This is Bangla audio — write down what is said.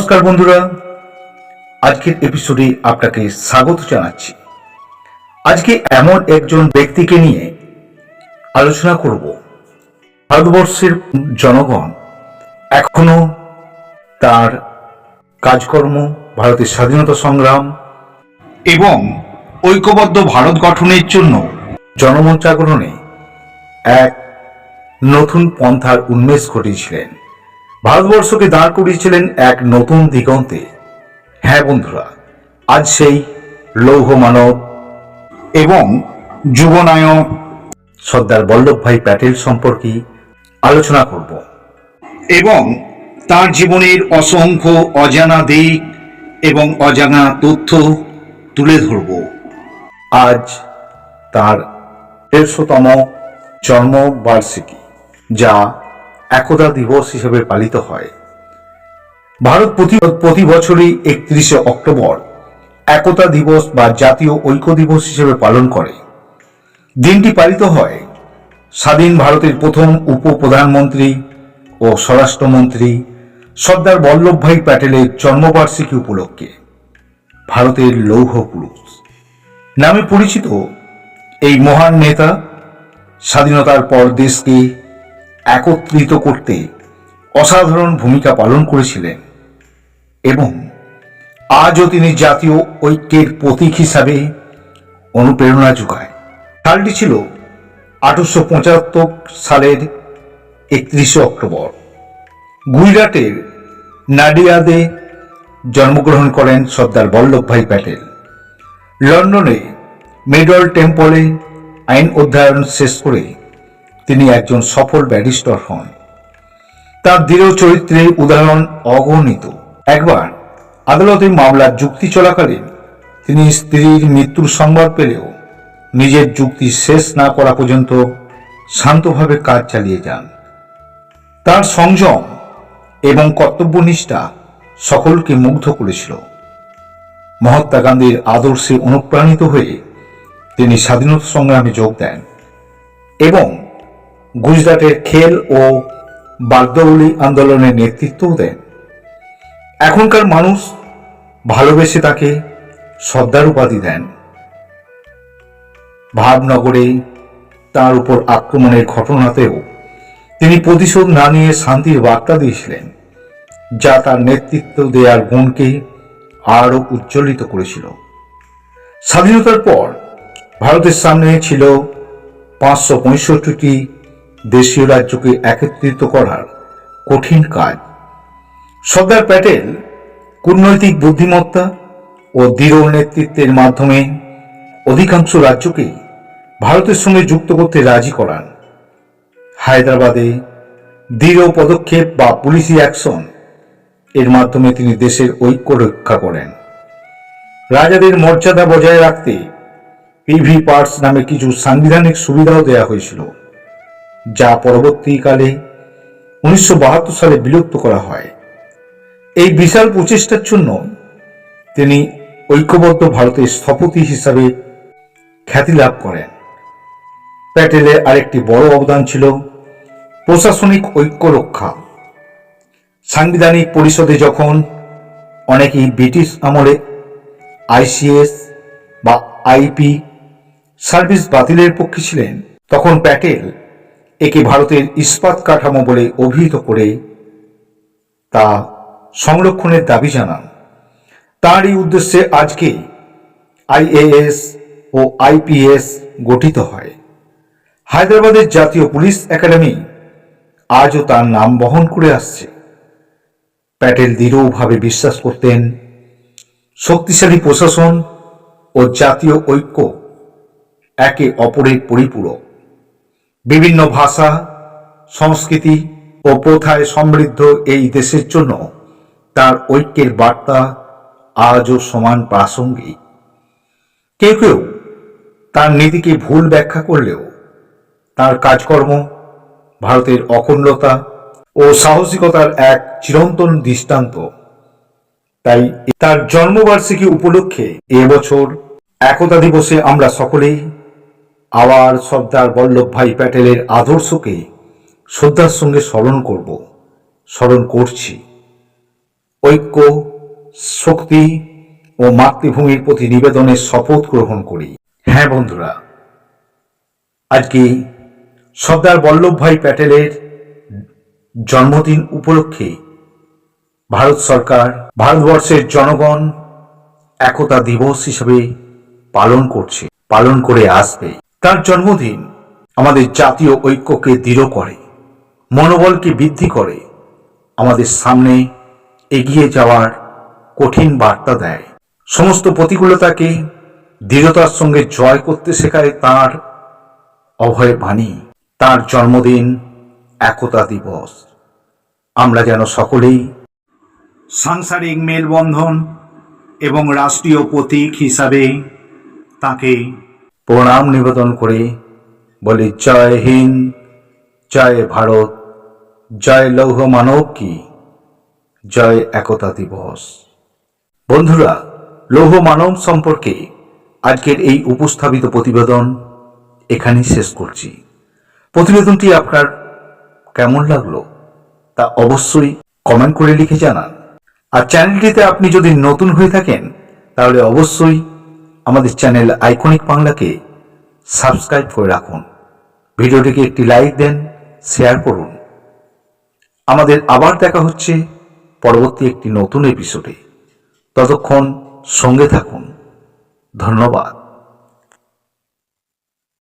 নমস্কার বন্ধুরা। আজকের এপিসোডে আপনাকে স্বাগত জানাচ্ছি। আজকে এমন একজন ব্যক্তিকে নিয়ে আলোচনা করব। ভারতবর্ষের জনগণ এখনও তার কাজকর্ম, ভারতের স্বাধীনতা সংগ্রাম এবং ঐক্যবদ্ধ ভারত গঠনের জন্য জনমন জাগরণে এক নতুন পন্থার উন্মেষ ঘটিয়েছিলেন। ভারতবর্ষকে দাঁড় করিয়েছিলেন এক নতুন দিগন্তে। হ্যাঁ বন্ধুরা, আজ সেই লৌহ মানব এবং যুবনায়ক সর্দার বল্লভভাই প্যাটেল সম্পর্কে আলোচনা করব এবং তার জীবনের অসংখ্য অজানা দিক এবং অজানা তথ্য তুলে ধরব। আজ তার দেড়শোতম জন্মবার্ষিকী, যা একতা দিবস হিসেবে পালিত হয়। ভারত প্রতি প্রতি বছরই একত্রিশে অক্টোবর একতা দিবস বা জাতীয় ঐক্য দিবস হিসেবে পালন করে। দিনটি পালিত হয় স্বাধীন ভারতের প্রথম উপ প্রধানমন্ত্রী ও স্বরাষ্ট্রমন্ত্রী সর্দার বল্লভভাই প্যাটেলের জন্মবার্ষিকী উপলক্ষে ভারতের লৌহ পুরুষ। নামে পরিচিত এই মহান নেতা স্বাধীনতার পর দেশকে একত্রিত করতে অসাধারণ ভূমিকা পালন করেছিলেন এবং আজও তিনি জাতীয় ঐক্যের প্রতীক হিসাবে অনুপ্রেরণা যোগায়। সালটি ছিল আঠারোশো পঁচাত্তর সালের একত্রিশে অক্টোবর। গুজরাটের নাডিয়াদে জন্মগ্রহণ করেন সর্দার বল্লভভাই প্যাটেল। লন্ডনে মেডল টেম্পলে আইন অধ্যয়ন শেষ করে তিনি একজন সফল ব্যারিস্টার হন। তার দৃঢ় চরিত্রের উদাহরণ অগণিত। একবার আদালতে মামলার যুক্তি চলাকালীন তিনি স্ত্রীর মৃত্যুর সংবাদ পেলেও নিজের যুক্তি শেষ না করা পর্যন্ত শান্তভাবে কাজ চালিয়ে যান। তার সংযম এবং কর্তব্যনিষ্ঠা সকলকে মুগ্ধ করেছিল। মহাত্মা গান্ধীর আদর্শে অনুপ্রাণিত হয়ে তিনি স্বাধীনতা সংগ্রামে যোগ দেন এবং গুজরাটের খেল ও বাগদৌলি আন্দোলনের নেতৃত্বও দেন। এখনকার মানুষ ভালোবেসে তাকে সর্দার উপাধি দেন। ভাবনগরে তার উপর আক্রমণের ঘটনাতেও তিনি প্রতিশোধ না নিয়ে শান্তির বার্তা দিয়েছিলেন, যা তার নেতৃত্ব দেওয়ার গুণকে আরও উজ্জ্বলিত করেছিল। স্বাধীনতার পর ভারতের সামনে ছিল পাঁচশো পঁয়ষট্টিটি দেশীয় রাজ্যকে একত্রিত করার কঠিন কাজ। সর্দার প্যাটেল, কূটনৈতিক বুদ্ধিমত্তা ও দৃঢ় নেতৃত্বের মাধ্যমে অধিকাংশ রাজ্যকে ভারতের সঙ্গে যুক্ত করতে রাজি করান। হায়দ্রাবাদে দৃঢ় পদক্ষেপ বা পুলিশি অ্যাকশন এর মাধ্যমে তিনি দেশের ঐক্য রক্ষা করেন। রাজাদের মর্যাদা বজায় রাখতে পিভি পার্টস নামে কিছু সাংবিধানিক সুবিধাও দেওয়া হয়েছিল। যা পরবর্তীকালে উনিশশো বাহাত্তর সালে বিলুপ্ত করা হয়। এই বিশাল প্রচেষ্টার জন্য তিনি ঐক্যবদ্ধ ভারতের স্থপতি হিসাবে খ্যাতি লাভ করেন। প্যাটেলের আরেকটি বড় অবদান ছিল প্রশাসনিক ঐক্য রক্ষা। সাংবিধানিক পরিষদে যখন অনেকেই ব্রিটিশ আমলে আইসিএস বা আইপি সার্ভিস বাতিলের পক্ষে ছিলেন, তখন প্যাটেল একে ভারতের ইস্পাত কাঠামো বলে অভিহিত করে তা সংরক্ষণের দাবি জানান। তাঁরই উদ্দেশ্যে আজকে আইএএস ও আইপিএস গঠিত হয়। হায়দ্রাবাদের জাতীয় পুলিশ একাডেমি আজও তার নাম বহন করে আসছে। প্যাটেল দৃঢ়ভাবে বিশ্বাস করতেন শক্তিশালী প্রশাসন ও জাতীয় ঐক্য একে অপরের পরিপূরক। বিভিন্ন ভাষা, সংস্কৃতি ও প্রথায় সমৃদ্ধ এই দেশের জন্য তার ঐক্যের বার্তা আজও সমান প্রাসঙ্গিক। কেউ কেউ তার নীতিকে ভুল ব্যাখ্যা করলেও তার কাজকর্ম, ভারতের অখণ্ডতা ও সাহসিকতার এক চিরন্তন দৃষ্টান্ত। তাই তার জন্মবার্ষিকী উপলক্ষে এবছর একতা দিবসে আমরা সকলেই আবার সর্দার বল্লভভাই প্যাটেলের আদর্শকে শ্রদ্ধার সঙ্গে স্মরণ করব, স্মরণ করছি। ঐক্য, শক্তি ও মাতৃভূমির প্রতি নিবেদনের শপথ গ্রহণ করি। হ্যাঁ বন্ধুরা, আজকে সর্দার বল্লভভাই প্যাটেলের জন্মদিন উপলক্ষে ভারত সরকার, ভারতবর্ষের জনগণ একতা দিবস হিসেবে পালন করছে, পালন করে আসবে। তার জন্মদিন আমাদের জাতীয় ঐক্যকে দৃঢ় করে, মনোবলকে বৃদ্ধি করে, আমাদের সামনে এগিয়ে যাওয়ার কঠিন বার্তা দেয়। সমস্ত প্রতিকূলতাকে দৃঢ়তার সঙ্গে জয় করতে শেখায় তার অভয় বাণী, তার জন্মদিন একতা দিবস। আমরা যেন সকলেই সাংসারিক মেলবন্ধন এবং রাষ্ট্রীয় প্রতীক হিসাবে তাকে প্রণাম নিবেদন করে। বলি, জয় হিন্দ, জয় ভারত, জয় লৌহ মানব কি, জয় একতা দিবস। বন্ধুরা, লৌহ মানব সম্পর্কে আজকের এই উপস্থাপিত প্রতিবেদন এখানেই শেষ করছি। প্রতিবেদনটি আপনার কেমন লাগল তা অবশ্যই কমেন্ট করে লিখে জানান। আর চ্যানেলটিতে আপনি যদি নতুন হয়ে থাকেন, তাহলে অবশ্যই আমাদের চ্যানেল আইকনিক বাংলাকে সাবস্ক্রাইব করে রাখুন। ভিডিওটিকে একটি লাইক দেন, শেয়ার করুন। আমাদের আবার দেখা হচ্ছে পরবর্তী একটি নতুন এপিসোডে। ততক্ষণ সঙ্গে থাকুন। ধন্যবাদ।